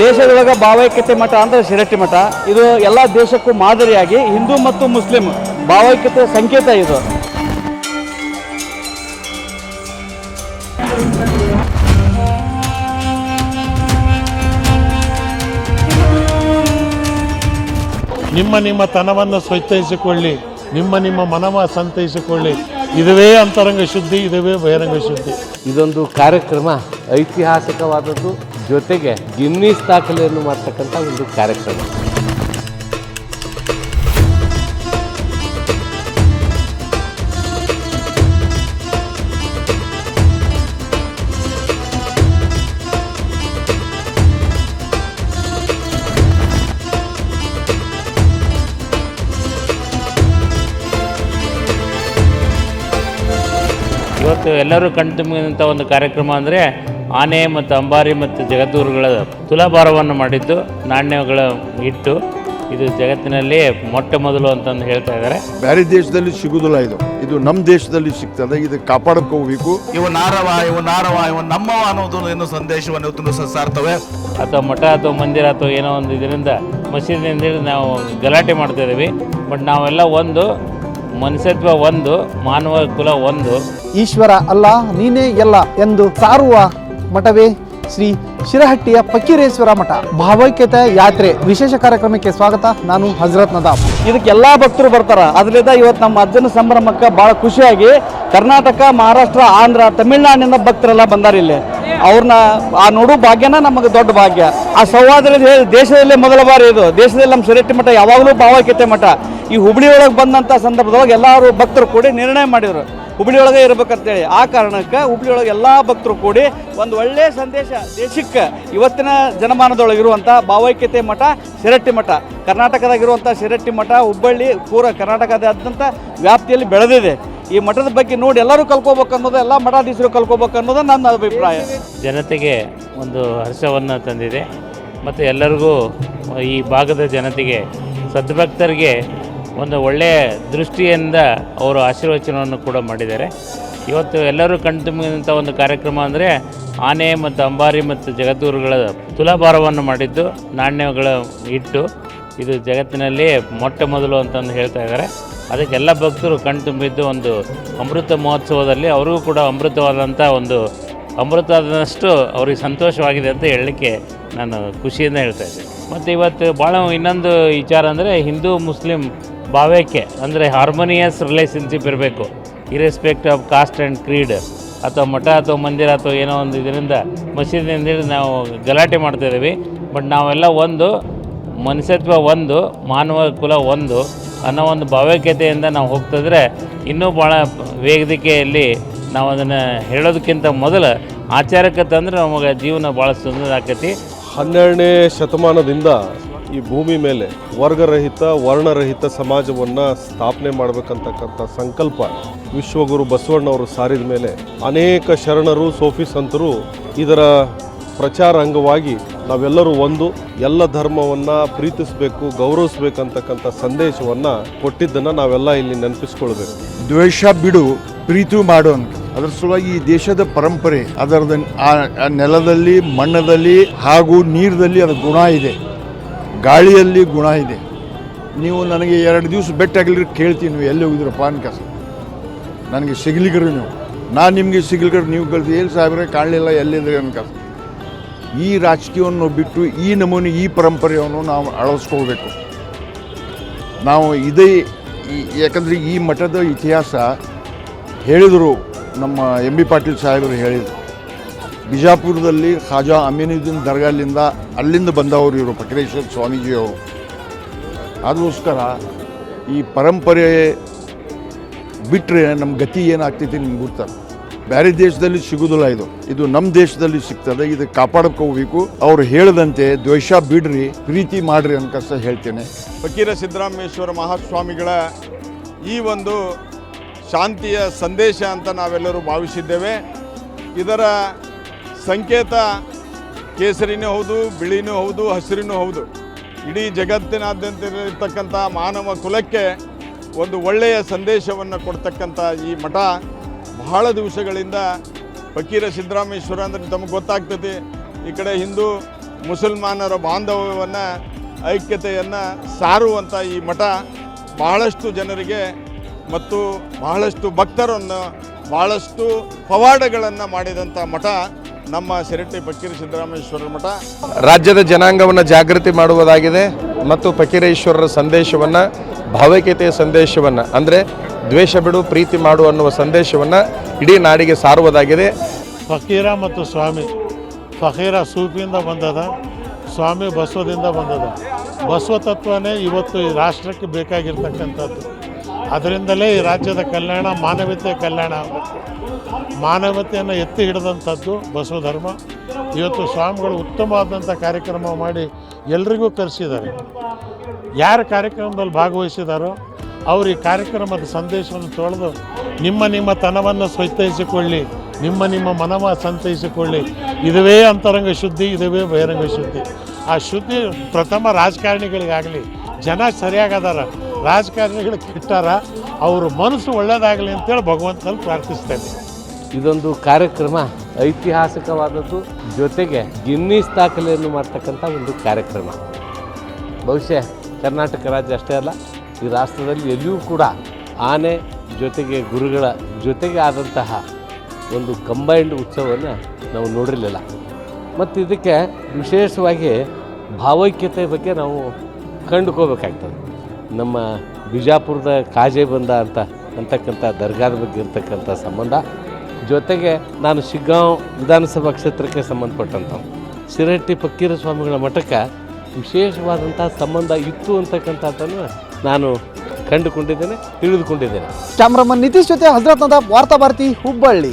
ದೇಶದೊಳಗೆ ಭಾವೈಕ್ಯತೆ ಮಠ ಅಂದರೆ ಶಿರಟ್ಟಿ ಮಠ. ಇದು ಎಲ್ಲ ದೇಶಕ್ಕೂ ಮಾದರಿಯಾಗಿ ಹಿಂದೂ ಮತ್ತು ಮುಸ್ಲಿಂ ಭಾವೈಕ್ಯತೆ ಸಂಕೇತ ಇದು. ನಿಮ್ಮ ನಿಮ್ಮ ತನವನ್ನು ಸ್ವಚ್ಛಿಸಿಕೊಳ್ಳಿ ನಿಮ್ಮ ನಿಮ್ಮ ಮನವ ಸಂತೈಸಿಕೊಳ್ಳಿ. ಇದುವೇ ಅಂತರಂಗ ಶುದ್ಧಿ ಇದುವೇ ಬಹಿರಂಗ ಶುದ್ಧಿ. ಇದೊಂದು ಕಾರ್ಯಕ್ರಮ ಐತಿಹಾಸಿಕವಾದದ್ದು. ಜೊತೆಗೆ ಗಿನ್ನಿಸ್ ದಾಖಲೆಯನ್ನು ಮಾಡ್ತಕ್ಕಂಥ ಒಂದು ಕಾರ್ಯಕ್ರಮ. ಇವತ್ತು ಎಲ್ಲರೂ ಕಣ್ತುಂಬಿದಂಥ ಒಂದು ಕಾರ್ಯಕ್ರಮ ಅಂದರೆ ಆನೆ ಮತ್ತು ಅಂಬಾರಿ ಮತ್ತು ಜಗದ್ಗುರುಗಳ ತುಲಾಭಾರವನ್ನು ಮಾಡಿದ್ದು ನಾಣ್ಯಗಳ ಇಟ್ಟು ಇದು ಜಗತ್ತಿನಲ್ಲಿ ಮೊಟ್ಟ ಮೊದಲು ಅಂತಂದು ಹೇಳ್ತಾ ಇದ್ದಾರೆ. ಬೇರೆ ದೇಶದಲ್ಲಿ ಸಿಗುದಿಲ್ಲ ಇದು. ಇದು ನಮ್ಮ ದೇಶದಲ್ಲಿ ಸಿಗ್ತದೆ. ಇದು ಕಾಪಾಡ್ಕೋಬೇಕು ಇವು ನಾರವ ಇವು ನಾರವ ಇವು ನಮ್ಮವ ಅನ್ನೋದು ಏನು ಸಂದೇಶವನ್ನು ತುಂಬ ಸಾರ್ತವೆ ಅಥವಾ ಮಠ ಅಥವಾ ಮಂದಿರ ಅಥವಾ ಏನೋ ಒಂದು ಇದರಿಂದ ಮಸೀದಿಯಿಂದ ಹಿಡಿದು ನಾವು ಗಲಾಟೆ ಮಾಡ್ತಾ ಇದ್ದೀವಿ. ಬಟ್ ನಾವೆಲ್ಲ ಒಂದು ಮನುಷ್ಯತ್ವ ಒಂದು ಮಾನವ ಕುಲ ಒಂದು. ಈಶ್ವರ ಅಲ್ಲ ನೀನೇ ಎಲ್ಲ ಎಂದು ಸಾರುವ ಮಠವೇ ಶ್ರೀ ಶಿರಹಟ್ಟಿಯ ಫಕೀರೇಶ್ವರ ಮಠ. ಭಾವೈಕ್ಯತೆ ಯಾತ್ರೆ ವಿಶೇಷ ಕಾರ್ಯಕ್ರಮಕ್ಕೆ ಸ್ವಾಗತ. ನಾನು ಹಜರತ್ ನದಾಬ್. ಇದಕ್ಕೆ ಎಲ್ಲ ಭಕ್ತರು ಬರ್ತಾರ. ಅದರಿಂದ ಇವತ್ತು ನಮ್ಮ ಅಜ್ಜನ ಸಂಭ್ರಮಕ್ಕೆ ಬಹಳ ಖುಷಿಯಾಗಿ ಕರ್ನಾಟಕ, ಮಹಾರಾಷ್ಟ್ರ, ಆಂಧ್ರ, ತಮಿಳ್ನಾಡಿನಿಂದ ಭಕ್ತರೆಲ್ಲ ಬಂದಾರ ಇಲ್ಲಿ. ಅವ್ರನ್ನ ಆ ನೋಡು ಭಾಗ್ಯನ ನಮಗೆ ದೊಡ್ಡ ಭಾಗ್ಯ. ಆ ಸೌಹಾರ್ದ ಹೇಳಿ ದೇಶದಲ್ಲೇ ಮೊದಲ ಬಾರಿ ಇದು. ದೇಶದಲ್ಲಿ ನಮ್ಮ ಶಿರಟ್ಟಿ ಮಠ ಯಾವಾಗಲೂ ಭಾವೈಕ್ಯತೆ ಮಠ. ಈ ಹುಬ್ಳಿ ಒಳಗೆ ಬಂದಂಥ ಸಂದರ್ಭದೊಳಗೆ ಎಲ್ಲರೂ ಭಕ್ತರು ಕೂಡಿ ನಿರ್ಣಯ ಮಾಡಿದರು. ಹುಬ್ಳಿ ಒಳಗೆ ಇರ್ಬೇಕಂತೇಳಿ. ಆ ಕಾರಣಕ್ಕೆ ಹುಬ್ಳಿ ಒಳಗೆ ಎಲ್ಲ ಭಕ್ತರು ಕೂಡಿ ಒಂದು ಒಳ್ಳೆಯ ಸಂದೇಶ ದೇಶಕ್ಕೆ ಇವತ್ತಿನ ಜನಮಾನದೊಳಗಿರುವಂಥ ಭಾವೈಕ್ಯತೆ ಮಠ, ಶಿರಟ್ಟಿ ಮಠ. ಕರ್ನಾಟಕದಾಗಿರುವಂಥ ಶಿರಟ್ಟಿ ಮಠ, ಹುಬ್ಬಳ್ಳಿ, ಪೂರ ಕರ್ನಾಟಕದಾದ್ಯಂತ ವ್ಯಾಪ್ತಿಯಲ್ಲಿ ಬೆಳೆದಿದೆ. ಈ ಮಠದ ಬಗ್ಗೆ ನೋಡಿ ಎಲ್ಲರೂ ಕಲ್ಕೋಬೇಕು ಅನ್ನೋದು, ಎಲ್ಲ ಮಠಾಧೀಶರು ಕಲ್ಕೋಬೇಕು ಅನ್ನೋದು ನನ್ನ ಅಭಿಪ್ರಾಯ. ಜನತೆಗೆ ಒಂದು ಹರ್ಷವನ್ನು ತಂದಿದೆ. ಮತ್ತು ಎಲ್ಲರಿಗೂ ಈ ಭಾಗದ ಜನತೆಗೆ, ಸದ್ಭಕ್ತರಿಗೆ ಒಂದು ಒಳ್ಳೆಯ ದೃಷ್ಟಿಯಿಂದ ಅವರು ಆಶೀರ್ವಚನವನ್ನು ಕೂಡ ಮಾಡಿದ್ದಾರೆ. ಇವತ್ತು ಎಲ್ಲರೂ ಕಣ್ತುಂಬಿದಂಥ ಒಂದು ಕಾರ್ಯಕ್ರಮ ಅಂದರೆ ಆನೆ ಮತ್ತು ಅಂಬಾರಿ ಮತ್ತು ಜಗದ್ಗುರುಗಳ ತುಲಾಭಾರವನ್ನು ಮಾಡಿದ್ದು, ನಾಣ್ಯಗಳ ಇಟ್ಟು ಇದು ಜಗತ್ತಿನಲ್ಲಿ ಮೊಟ್ಟ ಮೊದಲು ಅಂತಂದು ಹೇಳ್ತಾ ಇದ್ದಾರೆ. ಅದಕ್ಕೆಲ್ಲ ಭಕ್ತರು ಕಣ್ತುಂಬಿದ್ದು ಒಂದು ಅಮೃತ ಮಹೋತ್ಸವದಲ್ಲಿ ಅವರಿಗೂ ಕೂಡ ಅಮೃತವಾದಂಥ ಒಂದು ಅಮೃತದಷ್ಟು ಅವ್ರಿಗೆ ಸಂತೋಷವಾಗಿದೆ ಅಂತ ಹೇಳಲಿಕ್ಕೆ ನಾನು ಖುಷಿಯಿಂದ ಹೇಳ್ತಾ ಇದ್ದೆ ಮತ್ತು ಇವತ್ತು ಭಾಳ ಇನ್ನೊಂದು ವಿಚಾರ ಅಂದರೆ ಹಿಂದೂ, ಮುಸ್ಲಿಂ ಭಾವೈಕ್ಯ ಅಂದರೆ ಹಾರ್ಮೋನಿಯಸ್ ರಿಲೇಷನ್ಶಿಪ್ ಇರಬೇಕು. Irrespective of caste and creed ಅಥವಾ ಮಠ ಅಥವಾ ಮಂದಿರ ಅಥವಾ ಏನೋ ಒಂದು ಇದರಿಂದ, ಮಸೀದಿಯಿಂದ ಹಿಡಿದು ನಾವು ಗಲಾಟೆ ಮಾಡ್ತಾಯಿದ್ದೀವಿ ಬಟ್ ನಾವೆಲ್ಲ ಒಂದು, ಮನುಷ್ಯತ್ವ ಒಂದು, ಮಾನವ ಕುಲ ಒಂದು ಅನ್ನೋ ಒಂದು ಭಾವೈಕ್ಯತೆಯಿಂದ ನಾವು ಹೋಗ್ತಿದ್ರೆ ಇನ್ನೂ ಭಾಳ ವೇದಿಕೆಯಲ್ಲಿ ನಾವು ಅದನ್ನು ಹೇಳೋದಕ್ಕಿಂತ ಮೊದಲು ಆಚಾರಕ್ಕೆ ತಂದರೆ ನಮಗೆ ಜೀವನ ಭಾಳ ಸುಂದರ ಆಕತಿ. ಹನ್ನೆರಡನೇ ಶತಮಾನದಿಂದ ಈ ಭೂಮಿ ಮೇಲೆ ವರ್ಗರಹಿತ, ವರ್ಣರಹಿತ ಸಮಾಜವನ್ನು ಸ್ಥಾಪನೆ ಮಾಡಬೇಕಂತಕ್ಕಂಥ ಸಂಕಲ್ಪ ವಿಶ್ವಗುರು ಬಸವಣ್ಣವರು ಸಾರಿದ ಮೇಲೆ ಅನೇಕ ಶರಣರು, ಸೋಫಿ ಸಂತರು ಇದರ ಪ್ರಚಾರ ಅಂಗವಾಗಿ ನಾವೆಲ್ಲರೂ ಒಂದು ಎಲ್ಲ ಧರ್ಮವನ್ನು ಪ್ರೀತಿಸಬೇಕು, ಗೌರವಿಸಬೇಕಂತಕ್ಕಂಥ ಸಂದೇಶವನ್ನು ಕೊಟ್ಟಿದ್ದನ್ನು ನಾವೆಲ್ಲ ಇಲ್ಲಿ ನೆನಪಿಸ್ಕೊಳ್ಬೇಕು. ದ್ವೇಷ ಬಿಡು, ಪ್ರೀತಿ ಮಾಡು ಅದರ ಸಲುವಾಗಿ ಈ ದೇಶದ ಪರಂಪರೆ, ಅದರದ ಆ ನೆಲದಲ್ಲಿ, ಮಣ್ಣದಲ್ಲಿ ಹಾಗೂ ನೀರಿನಲ್ಲಿ ಅದರ ಗುಣ ಇದೆ. ಗಾಳಿಯಲ್ಲಿ ಗುಣ ಇದೆ. ನೀವು ನನಗೆ ಎರಡು ದಿವಸ ಬೆಟ್ಟಾಗಲಿ ಕೇಳ್ತೀನಿ, ನೀವು ಎಲ್ಲಿ ಹೋಗಿದ್ರು ಪಾನ್ ಕಸ. ನನಗೆ ಸಿಗ್ಲಿಕ್ಕರು ನೀವು. ನಾನು ನಿಮಗೆ ಸಿಗ್ಲಿಕ್ಕರು, ನೀವು ಕಳಿಸಿ ಎಲ್ಲಿ ಸಾಹೇಬ್ರೆ ಕಾಣಲಿಲ್ಲ ಎಲ್ಲಿದ್ರಿ ಅನ್ಕಸ ಈ ರಾಜಕೀಯವನ್ನು ಬಿಟ್ಟು ಈ ನಮೂನೆ, ಈ ಪರಂಪರೆಯನ್ನು ನಾವು ಅಳವಡಿಸ್ಕೊಳ್ಬೇಕು. ನಾವು ಇದೇ ಯಾಕಂದರೆ ಈ ಮಠದ ಇತಿಹಾಸ ಹೇಳಿದರು ನಮ್ಮ ಎಂ ಬಿ ಪಾಟೀಲ್ ಸಾಹೇಬರು ಹೇಳಿದರು. ಬಿಜಾಪುರದಲ್ಲಿ ಖಾಜಾ ಅಮೀನುದ್ದೀನ್ ದರ್ಗಾಲಿಂದ ಅಲ್ಲಿಂದ ಬಂದವರು ಇವರು ಫಕರೇಶ್ವರ ಸ್ವಾಮೀಜಿಯವರು. ಅದಕ್ಕೋಸ್ಕರ ಈ ಪರಂಪರೆ ಬಿಟ್ಟರೆ ನಮ್ಮ ಗತಿ ಏನಾಗ್ತೈತಿ ನಿಮ್ಗೆ ಗೊತ್ತಾರೆ ಬೇರೆ ದೇಶದಲ್ಲಿ ಸಿಗುದಿಲ್ಲ ಇದು. ಇದು ನಮ್ಮ ದೇಶದಲ್ಲಿ ಸಿಗ್ತದೆ, ಇದು ಕಾಪಾಡ್ಕೋಬೇಕು. ಅವ್ರು ಹೇಳದಂತೆ ದ್ವೇಷ ಬಿಡ್ರಿ, ಪ್ರೀತಿ ಮಾಡ್ರಿ ಅನ್ಕಸ ಹೇಳ್ತೇನೆ. ಫಕೀರ ಸಿದ್ದರಾಮೇಶ್ವರ ಮಹಾಸ್ವಾಮಿಗಳ ಈ ಒಂದು ಶಾಂತಿಯ ಸಂದೇಶ ಅಂತ ನಾವೆಲ್ಲರೂ ಭಾವಿಸಿದ್ದೇವೆ. ಇದರ ಸಂಕೇತ, ಕೇಸರಿನೂ ಹೌದು, ಬಿಳಿನೂ ಹೌದು, ಹಸಿರಿನೂ ಹೌದು. ಇಡೀ ಜಗತ್ತಿನಾದ್ಯಂತ ಇರತಕ್ಕಂಥ ಮಾನವ ಕುಲಕ್ಕೆ ಒಂದು ಒಳ್ಳೆಯ ಸಂದೇಶವನ್ನು ಕೊಡ್ತಕ್ಕಂಥ ಈ ಮಠ ಬಹಳ ದಿವಸಗಳಿಂದ ಫಕೀರ ಸಿದ್ದರಾಮೇಶ್ವರ ಅಂದರೆ ತಮಗೆ ಗೊತ್ತಾಗ್ತದೆ. ಈ ಕಡೆ ಹಿಂದೂ, ಮುಸಲ್ಮಾನರ ಬಾಂಧವ್ಯವನ್ನು, ಐಕ್ಯತೆಯನ್ನು ಸಾರುವಂಥ ಈ ಮಠ ಬಹಳಷ್ಟು ಜನರಿಗೆ ಮತ್ತು ಬಹಳಷ್ಟು ಭಕ್ತರನ್ನು ಬಹಳಷ್ಟು ಪವಾಡಗಳನ್ನು ಮಾಡಿದಂಥ ಮಠ. ನಮ್ಮ ಶಿರಟ್ಟಿ ಫಕೀರ್ ಸಿದ್ದರಾಮೇಶ್ವರರ ಮಠ. ರಾಜ್ಯದ ಜನಾಂಗವನ್ನು ಜಾಗೃತಿ ಮಾಡುವುದಾಗಿದೆ ಮತ್ತು ಫಕೀರೇಶ್ವರರ ಸಂದೇಶವನ್ನು ಭಾವೈಕ್ಯತೆಯ ಸಂದೇಶವನ್ನು ಅಂದರೆ ದ್ವೇಷ ಬಿಡು ಪ್ರೀತಿ ಮಾಡು ಅನ್ನುವ ಸಂದೇಶವನ್ನು ಇಡೀ ನಾಡಿಗೆ ಸಾರುವುದಾಗಿದೆ. ಫಕೀರ ಮತ್ತು ಸ್ವಾಮಿ ಫಕೀರ ಸೂಫಿಯಿಂದ ಬಂದದ ಸ್ವಾಮಿ ಬಸವದಿಂದ ಬಂದದ. ಬಸವ ತತ್ವನೇ ಇವತ್ತು ಈ ರಾಷ್ಟ್ರಕ್ಕೆ ಬೇಕಾಗಿರ್ತಕ್ಕಂಥದ್ದು. ಅದರಿಂದಲೇ ಈ ರಾಜ್ಯದ ಕಲ್ಯಾಣ, ಮಾನವೀಯತೆಯ ಕಲ್ಯಾಣ ಮಾನವತೆಯನ್ನು ಎತ್ತಿ ಹಿಡಿದಂಥದ್ದು ಬಸವ ಧರ್ಮ ಇವತ್ತು ಸ್ವಾಮಿಗಳು ಉತ್ತಮವಾದಂಥ ಕಾರ್ಯಕ್ರಮ ಮಾಡಿ ಎಲ್ರಿಗೂ ಕರೆಸಿದ್ದಾರೆ. ಯಾರು ಕಾರ್ಯಕ್ರಮದಲ್ಲಿ ಭಾಗವಹಿಸಿದಾರೋ ಅವರು ಈ ಕಾರ್ಯಕ್ರಮದ ಸಂದೇಶವನ್ನು ತೊಳೆದು ನಿಮ್ಮ ನಿಮ್ಮ ತನವನ್ನು ಸ್ವಚ್ಛಿಸಿಕೊಳ್ಳಿ ನಿಮ್ಮ ನಿಮ್ಮ ಮನವ ಸಂತೈಸಿಕೊಳ್ಳಿ. ಇದುವೇ ಅಂತರಂಗ ಶುದ್ಧಿ, ಇದುವೇ ಬಹಿರಂಗ ಶುದ್ಧಿ. ಆ ಶುದ್ಧಿ ಪ್ರಥಮ ರಾಜಕಾರಣಿಗಳಿಗಾಗಲಿ, ಜನ ಸರಿಯಾಗದಾರ. ರಾಜಕಾರಣಿಗಳು ಕೆಟ್ಟಾರ ಅವ್ರ ಮನಸ್ಸು ಒಳ್ಳೇದಾಗಲಿ ಅಂತೇಳಿ ಭಗವಂತನಲ್ಲಿ ಪ್ರಾರ್ಥಿಸ್ತೇನೆ. ಇದೊಂದು ಕಾರ್ಯಕ್ರಮ, ಐತಿಹಾಸಿಕವಾದದ್ದು, ಜೊತೆಗೆ ಗಿನ್ನಿಸ್ ದಾಖಲೆಯನ್ನು ಮಾಡ್ತಕ್ಕಂಥ ಒಂದು ಕಾರ್ಯಕ್ರಮ. ಬಹುಶಃ ಕರ್ನಾಟಕ ರಾಜ್ಯ ಅಷ್ಟೇ ಅಲ್ಲ, ಈ ರಾಷ್ಟ್ರದಲ್ಲಿ ಎಲ್ಲಿಯೂ ಕೂಡ ಆನೆ ಜೊತೆಗೆ ಗುರುಗಳ ಜೊತೆಗೆ ಆದಂತಹ ಒಂದು ಕಂಬೈನ್ಡ್ ಉತ್ಸವವನ್ನು ನಾವು ನೋಡಿರಲಿಲ್ಲ. ಮತ್ತು ಇದಕ್ಕೆ ವಿಶೇಷವಾಗಿ ಭಾವೈಕ್ಯತೆ ಬಗ್ಗೆ ನಾವು ಕಂಡುಕೋಬೇಕಾಗ್ತದೆ. ನಮ್ಮ ಬಿಜಾಪುರದ ಕಾಜೆ ಬಂದ ಅಂತ ಅಂತಕ್ಕಂಥ ದರ್ಗಾದ ಬಗ್ಗೆ ಇರ್ತಕ್ಕಂಥ ಸಂಬಂಧ. ಜೊತೆಗೆ ನಾನು ಶಿಗ್ಗಾಂವ್ ವಿಧಾನಸಭಾ ಕ್ಷೇತ್ರಕ್ಕೆ ಸಂಬಂಧಪಟ್ಟಂಥವು ಶಿರಹಟ್ಟಿ ಫಕ್ಕೀರ ಸ್ವಾಮಿಗಳ ಮಠಕ್ಕೆ ವಿಶೇಷವಾದಂಥ ಸಂಬಂಧ ಇತ್ತು ಅಂತಕ್ಕಂಥದ್ದನ್ನು ನಾನು ಕಂಡುಕೊಂಡಿದ್ದೇನೆ, ತಿಳಿದುಕೊಂಡಿದ್ದೇನೆ. ಕ್ಯಾಮ್ರಾಮನ್ ನಿತೀಶ್ ಜೊತೆ ಹಜರತ್ನದ ವಾರ್ತಾ ಭಾರತಿ ಹುಬ್ಬಳ್ಳಿ.